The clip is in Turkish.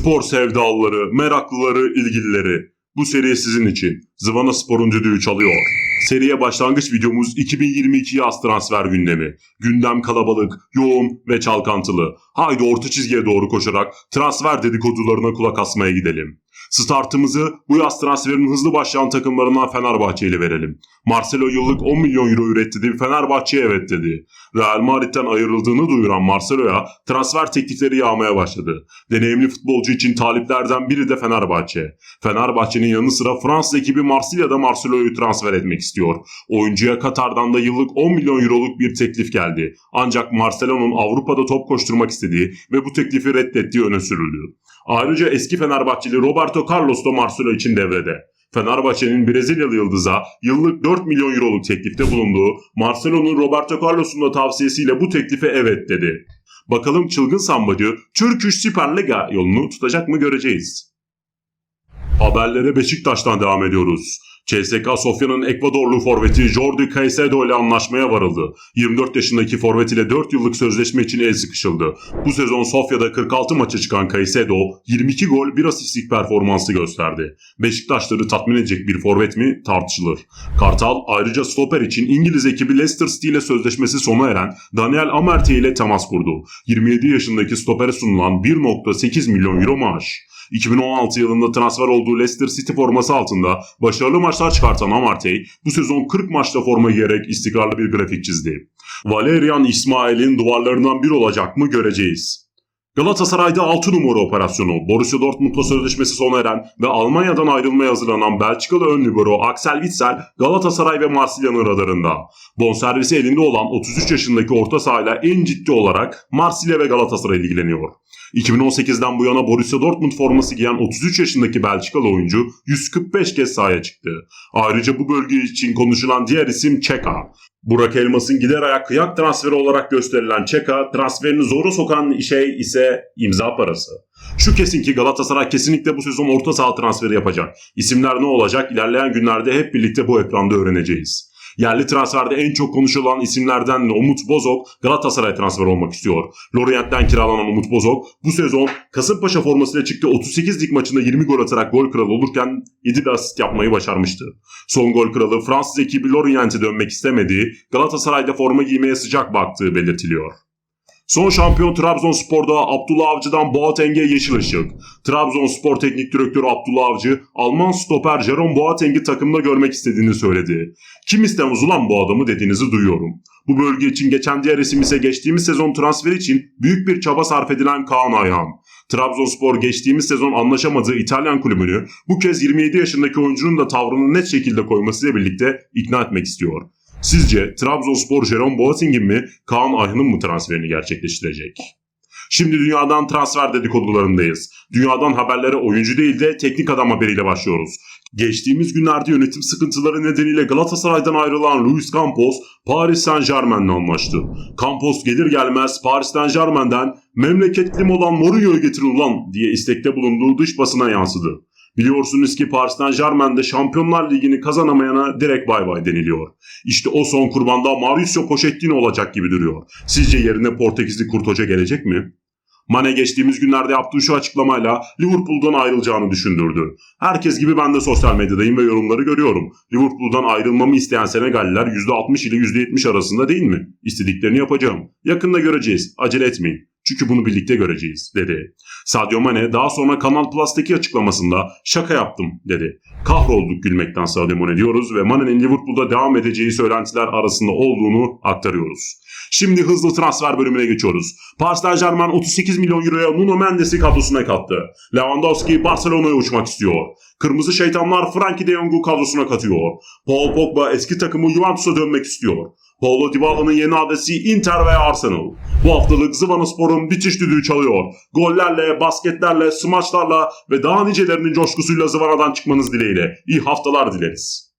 Spor sevdalıları, meraklıları, ilgilileri. Bu seri sizin için. Zıvana Spor'un düdüğü çalıyor. Seriye başlangıç videomuz 2022 yaz transfer gündemi. Gündem kalabalık, yoğun ve çalkantılı. Haydi orta çizgiye doğru koşarak transfer dedikodularına kulak asmaya gidelim. Startımızı bu yaz transferin hızlı başlayan takımlarından Fenerbahçe ile verelim. Marcelo yıllık 10 milyon euro üretti dedi, Fenerbahçe'ye evet dedi. Real Madrid'den ayrıldığını duyuran Marcelo'ya transfer teklifleri yağmaya başladı. Deneyimli futbolcu için taliplerden biri de Fenerbahçe. Fenerbahçe'nin yanı sıra Fransız ekibi Marsilya'da Marcelo'yu transfer etmek istiyor. Oyuncuya Katar'dan da yıllık 10 milyon euroluk bir teklif geldi. Ancak Marcelo'nun Avrupa'da top koşturmak istediği ve bu teklifi reddettiği öne sürüldü. Ayrıca eski Fenerbahçeli Roberto Carlos da Marcelo için devrede. Fenerbahçe'nin Brezilyalı yıldıza yıllık 4 milyon euroluk teklifte bulunduğu Marcelo'nun Roberto Carlos'un da tavsiyesiyle bu teklife evet dedi. Bakalım çılgın sambacı Türk Süper Liga yolunu tutacak mı göreceğiz. Haberlere Beşiktaş'tan devam ediyoruz. CSK Sofya'nın Ekvadorlu forveti Jordi Caicedo ile anlaşmaya varıldı. 24 yaşındaki forvet ile 4 yıllık sözleşme için el sıkışıldı. Bu sezon Sofya'da 46 maça çıkan Caicedo 22 gol 1 asistlik performansı gösterdi. Beşiktaşları tatmin edecek bir forvet mi tartışılır. Kartal ayrıca stoper için İngiliz ekibi Leicester City ile sözleşmesi sona eren Daniel Amartey ile temas kurdu. 27 yaşındaki stopere sunulan 1.8 milyon euro maaş. 2016 yılında transfer olduğu Leicester City forması altında başarılı maçlar çıkartan Amartey bu sezon 40 maçta forma giyerek istikrarlı bir grafik çizdi. Valerian İsmail'in duvarlarından biri olacak mı göreceğiz. Galatasaray'da 6 numara operasyonu, Borussia Dortmund'la sözleşmesi sona eren ve Almanya'dan ayrılmaya hazırlanan Belçikalı ön libero Axel Witsel Galatasaray ve Marsilya'nın radarında. Bonservisi elinde olan 33 yaşındaki orta sahayla en ciddi olarak Marsilya ve Galatasaray ilgileniyor. 2018'den bu yana Borussia Dortmund forması giyen 33 yaşındaki Belçikalı oyuncu 145 kez sahaya çıktı. Ayrıca bu bölge için konuşulan diğer isim Çeka. Burak Elmas'ın gider ayak kıyak transferi olarak gösterilen Çeka, transferini zoru sokan şey ise imza parası. Şu kesin ki Galatasaray kesinlikle bu sezon orta saha transferi yapacak. İsimler ne olacak ilerleyen günlerde hep birlikte bu ekranda öğreneceğiz. Yerli transferde en çok konuşulan isimlerden de Umut Bozok Galatasaray transfer olmak istiyor. Lorient'ten kiralanan Umut Bozok bu sezon Kasımpaşa formasıyla çıktı 38 lig maçında 20 gol atarak gol kralı olurken 7 de asist yapmayı başarmıştı. Son gol kralı Fransız ekibi Lorient'e dönmek istemediği, Galatasaray'da forma giymeye sıcak baktığı belirtiliyor. Son şampiyon Trabzonspor'da Abdullah Avcı'dan Boateng'e yeşil ışık. Trabzonspor Teknik Direktörü Abdullah Avcı, Alman stoper Jerome Boateng'i takımda görmek istediğini söyledi. Kim istemez ulan bu adamı dediğinizi duyuyorum. Bu bölge için geçen diğer isim ise geçtiğimiz sezon transferi için büyük bir çaba sarf edilen Kaan Ayhan. Trabzonspor geçtiğimiz sezon anlaşamadığı İtalyan kulübünü bu kez 27 yaşındaki oyuncunun da tavrını net şekilde koymasıyla birlikte ikna etmek istiyor. Sizce Trabzonspor Jerome Boateng'in mi Kaan Ayhan'ın mı transferini gerçekleştirecek? Şimdi dünyadan transfer dedikodularındayız. Dünyadan haberlere oyuncu değil de teknik adam haberiyle başlıyoruz. Geçtiğimiz günlerde yönetim sıkıntıları nedeniyle Galatasaray'dan ayrılan Luis Campos Paris Saint Germain'le anlaştı. Campos gelir gelmez Paris Saint Germain'den memleketlim olan Mourinho'yu getir ulan diye istekte bulunduğu dış basına yansıdı. Biliyorsunuz ki Paris Saint Germain'de Şampiyonlar Ligi'ni kazanamayana direkt bay bay deniliyor. İşte o son kurbanda Mauricio Pochettino olacak gibi duruyor. Sizce yerine Portekizli Kurt Hoca gelecek mi? Mane geçtiğimiz günlerde yaptığı şu açıklamayla Liverpool'dan ayrılacağını düşündürdü. Herkes gibi ben de sosyal medyadayım ve yorumları görüyorum. Liverpool'dan ayrılmamı isteyen Senegalliler %60 ile %70 arasında değil mi? İstediklerini yapacağım. Yakında göreceğiz. Acele etmeyin. Çünkü bunu birlikte göreceğiz dedi. Sadio Mane daha sonra Kanal Plus'taki açıklamasında şaka yaptım dedi. Kahrolduk gülmekten Sadio Mane diyoruz ve Mane'nin Liverpool'da devam edeceği söylentiler arasında olduğunu aktarıyoruz. Şimdi hızlı transfer bölümüne geçiyoruz. Paris Saint Germain 38 milyon euroya Nuno Mendes'i kadrosuna kattı. Lewandowski Barcelona'ya uçmak istiyor. Kırmızı şeytanlar Frankie de Jong'u kadrosuna katıyor. Paul Pogba eski takımı Juventus'a dönmek istiyor. Paulo Dybala'nın yeni adresi Inter ve Arsenal. Bu haftalık Zıvanaspor'un bitiş düdüğü çalıyor. Gollerle, basketlerle, smaçlarla ve daha nicelerinin coşkusuyla Zıvana'dan çıkmanız dileğiyle. İyi haftalar dileriz.